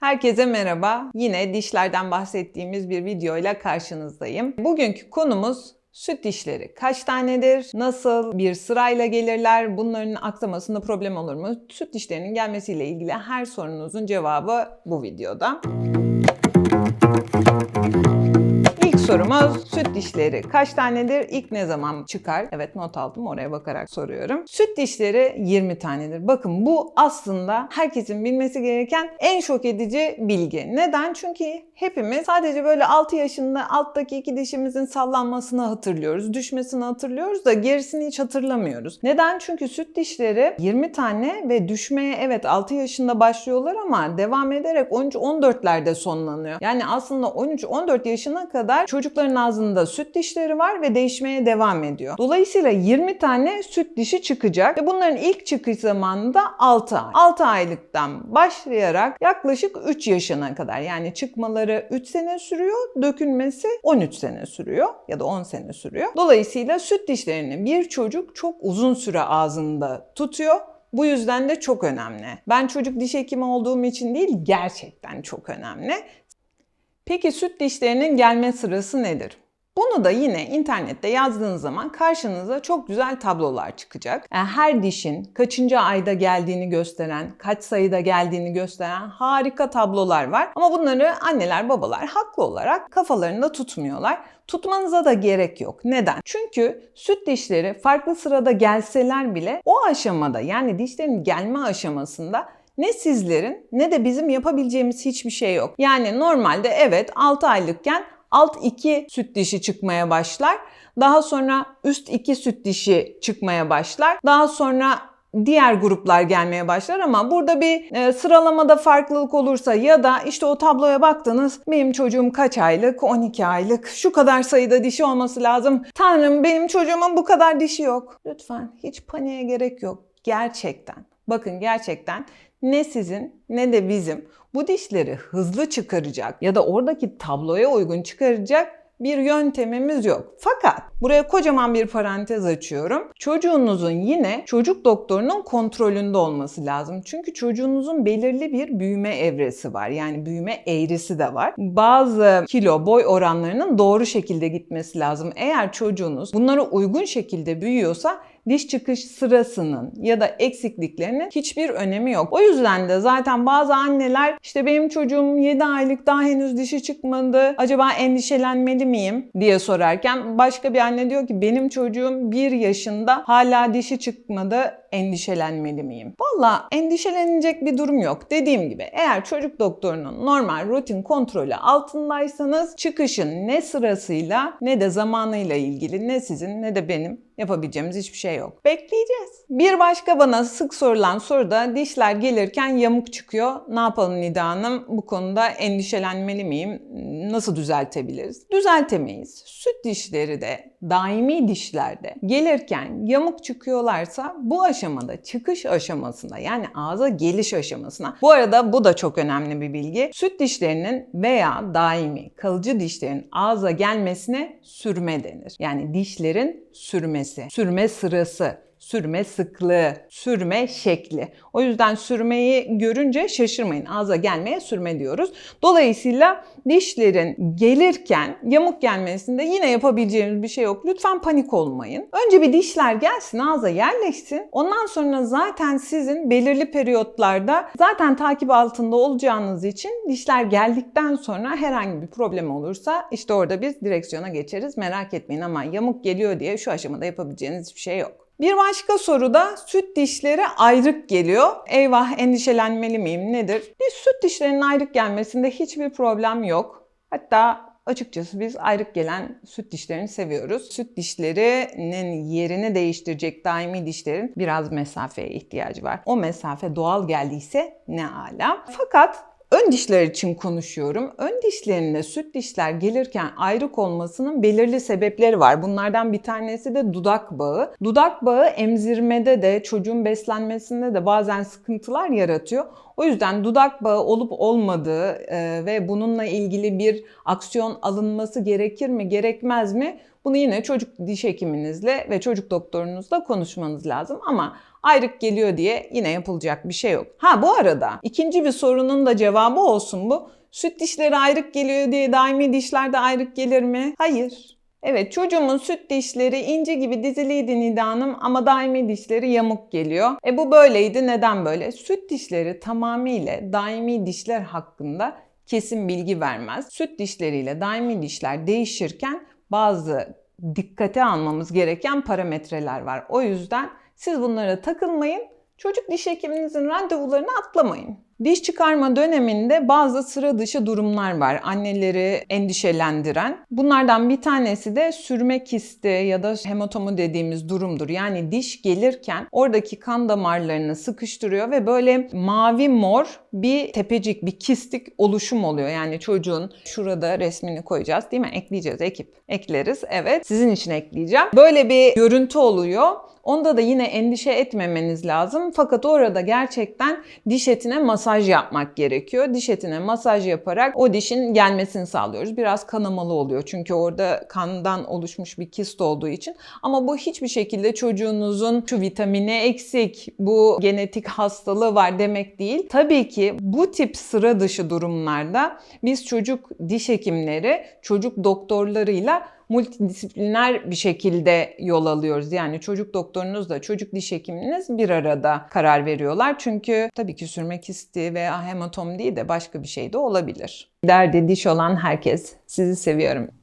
Herkese merhaba. Yine dişlerden bahsettiğimiz bir videoyla karşınızdayım. Bugünkü konumuz süt dişleri. Kaç tanedir? Nasıl bir sırayla gelirler? Bunların aksamasında problem olur mu? Süt dişlerinin gelmesiyle ilgili her sorunuzun cevabı bu videoda. Sorumuz süt dişleri kaç tanedir? İlk ne zaman çıkar? Evet not aldım oraya bakarak soruyorum. Süt dişleri 20 tanedir. Bakın bu aslında herkesin bilmesi gereken en şok edici bilgi. Neden? Çünkü hepimiz sadece böyle 6 yaşında alttaki iki dişimizin sallanmasını hatırlıyoruz. Düşmesini hatırlıyoruz da gerisini hiç hatırlamıyoruz. Neden? Çünkü süt dişleri 20 tane ve düşmeye evet 6 yaşında başlıyorlar ama devam ederek 13-14'lerde sonlanıyor. Yani aslında 13-14 yaşına kadar çocukların ağzında süt dişleri var ve değişmeye devam ediyor. Dolayısıyla 20 tane süt dişi çıkacak ve bunların ilk çıkış zamanı da 6 ay. 6 aylıktan başlayarak yaklaşık 3 yaşına kadar yani çıkmaları 3 sene sürüyor, dökülmesi 13 sene sürüyor ya da 10 sene sürüyor. Dolayısıyla süt dişlerini bir çocuk çok uzun süre ağzında tutuyor bu yüzden de çok önemli. Ben çocuk diş hekimi olduğum için değil, gerçekten çok önemli. Peki süt dişlerinin gelme sırası nedir? Bunu da yine internette yazdığınız zaman karşınıza çok güzel tablolar çıkacak. Yani her dişin kaçıncı ayda geldiğini gösteren, kaç sayıda geldiğini gösteren harika tablolar var. Ama bunları anneler babalar haklı olarak kafalarında tutmuyorlar. Tutmanıza da gerek yok. Neden? Çünkü süt dişleri farklı sırada gelseler bile o aşamada yani dişlerin gelme aşamasında ne sizlerin ne de bizim yapabileceğimiz hiçbir şey yok. Yani normalde evet 6 aylıkken alt 2 süt dişi çıkmaya başlar. Daha sonra üst 2 süt dişi çıkmaya başlar. Daha sonra diğer gruplar gelmeye başlar ama burada bir e, sıralamada farklılık olursa ya da işte o tabloya baktınız benim çocuğum kaç aylık 12 aylık şu kadar sayıda dişi olması lazım tanrım benim çocuğumun bu kadar dişi yok lütfen hiç paniğe gerek yok gerçekten bakın gerçekten ne sizin ne de bizim bu dişleri hızlı çıkaracak ya da oradaki tabloya uygun çıkaracak bir yöntemimiz yok. Fakat buraya kocaman bir parantez açıyorum. Çocuğunuzun yine çocuk doktorunun kontrolünde olması lazım. Çünkü çocuğunuzun belirli bir büyüme evresi var. Yani büyüme eğrisi de var. Bazı kilo boy oranlarının doğru şekilde gitmesi lazım. Eğer çocuğunuz bunlara uygun şekilde büyüyorsa diş çıkış sırasının ya da eksikliklerinin hiçbir önemi yok. O yüzden de zaten bazı anneler işte benim çocuğum 7 aylık daha henüz dişi çıkmadı. Acaba endişelenmeli miyim diye sorarken başka bir anne diyor ki benim çocuğum 1 yaşında hala dişi çıkmadı endişelenmeli miyim? Valla endişelenecek bir durum yok. Dediğim gibi eğer çocuk doktorunun normal rutin kontrolü altındaysanız çıkışın ne sırasıyla ne de zamanıyla ilgili ne sizin ne de benim yapabileceğimiz hiçbir şey yok. Bekleyeceğiz. Bir başka bana sık sorulan soru da dişler gelirken yamuk çıkıyor. Ne yapalım Nida Hanım? Bu konuda endişelenmeli miyim? Nasıl düzeltebiliriz? Düzeltemeyiz. Süt dişleri de daimi dişlerde gelirken yamuk çıkıyorlarsa bu aşamada çıkış aşamasında yani ağza geliş aşamasına. Bu arada bu da çok önemli bir bilgi. Süt dişlerinin veya daimi kalıcı dişlerin ağza gelmesine sürme denir. Yani dişlerin sürmesi, sürme sırası sürme sıklığı, sürme şekli. O yüzden sürmeyi görünce şaşırmayın. Ağza gelmeye sürme diyoruz. Dolayısıyla dişlerin gelirken yamuk gelmesinde yine yapabileceğimiz bir şey yok. Lütfen panik olmayın. Önce bir dişler gelsin, ağza yerleşsin. Ondan sonra zaten sizin belirli periyotlarda zaten takip altında olacağınız için dişler geldikten sonra herhangi bir problem olursa işte orada biz direksiyona geçeriz. Merak etmeyin ama yamuk geliyor diye şu aşamada yapabileceğiniz hiçbir şey yok. Bir başka soruda süt dişleri ayrık geliyor. Eyvah endişelenmeli miyim nedir? Biz süt dişlerinin ayrık gelmesinde hiçbir problem yok. Hatta açıkçası biz ayrık gelen süt dişlerini seviyoruz. Süt dişlerinin yerini değiştirecek daimi dişlerin biraz mesafeye ihtiyacı var. O mesafe doğal geldiyse ne ala. Fakat Ön dişler için konuşuyorum. Ön dişlerinde süt dişler gelirken ayrık olmasının belirli sebepleri var. Bunlardan bir tanesi de dudak bağı. Dudak bağı emzirmede de çocuğun beslenmesinde de bazen sıkıntılar yaratıyor. O yüzden dudak bağı olup olmadığı e, ve bununla ilgili bir aksiyon alınması gerekir mi gerekmez mi bunu yine çocuk diş hekiminizle ve çocuk doktorunuzla konuşmanız lazım. Ama ayrık geliyor diye yine yapılacak bir şey yok. Ha bu arada ikinci bir sorunun da cevabı olsun bu. Süt dişleri ayrık geliyor diye daimi dişler de ayrık gelir mi? Hayır. Evet çocuğumun süt dişleri ince gibi diziliydi Nida Hanım ama daimi dişleri yamuk geliyor. E bu böyleydi neden böyle? Süt dişleri tamamıyla daimi dişler hakkında kesin bilgi vermez. Süt dişleriyle daimi dişler değişirken bazı dikkate almamız gereken parametreler var. O yüzden siz bunlara takılmayın. Çocuk diş hekiminizin randevularını atlamayın. Diş çıkarma döneminde bazı sıra dışı durumlar var anneleri endişelendiren. Bunlardan bir tanesi de sürme kisti ya da hematomu dediğimiz durumdur. Yani diş gelirken oradaki kan damarlarını sıkıştırıyor ve böyle mavi mor bir tepecik, bir kistik oluşum oluyor. Yani çocuğun şurada resmini koyacağız değil mi? Ekleyeceğiz ekip. Ekleriz evet. Sizin için ekleyeceğim. Böyle bir görüntü oluyor. Onda da yine endişe etmemeniz lazım. Fakat orada gerçekten diş etine masaj yapmak gerekiyor. Diş etine masaj yaparak o dişin gelmesini sağlıyoruz. Biraz kanamalı oluyor çünkü orada kandan oluşmuş bir kist olduğu için. Ama bu hiçbir şekilde çocuğunuzun şu vitamini eksik, bu genetik hastalığı var demek değil. Tabii ki bu tip sıra dışı durumlarda biz çocuk diş hekimleri, çocuk doktorlarıyla multidisipliner bir şekilde yol alıyoruz. Yani çocuk doktorunuzla çocuk diş hekiminiz bir arada karar veriyorlar. Çünkü tabii ki sürme kisti veya hematom değil de başka bir şey de olabilir. Derdi diş olan herkes sizi seviyorum.